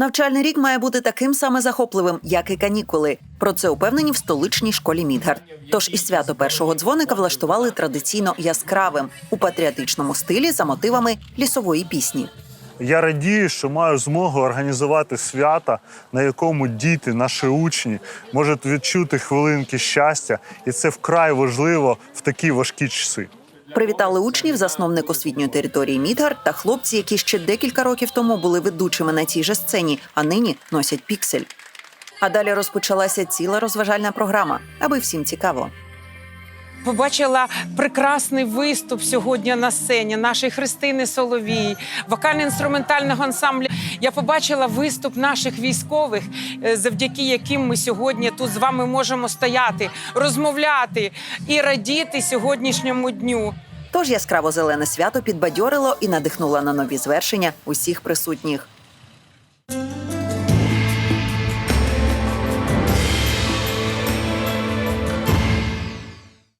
Навчальний рік має бути таким саме захопливим, як і канікули. Про це упевнені в столичній школі Мідгард. Тож і свято першого дзвоника влаштували традиційно яскравим у патріотичному стилі за мотивами лісової пісні. Я радію, що маю змогу організувати свята, на якому діти, наші учні, можуть відчути хвилинки щастя, і це вкрай важливо в такі важкі часи. Привітали учнів засновник освітньої території Мідгард та хлопці, які ще декілька років тому були ведучими на цій же сцені, а нині носять піксель. А далі розпочалася ціла розважальна програма, аби всім цікаво. Побачила прекрасний виступ сьогодні на сцені нашої Христини Соловій, вокально-інструментального ансамблю. Я побачила виступ наших військових, е, завдяки яким ми сьогодні тут з вами можемо стояти, розмовляти і радіти сьогоднішньому дню. Тож яскраво зелене свято підбадьорило і надихнуло на нові звершення усіх присутніх.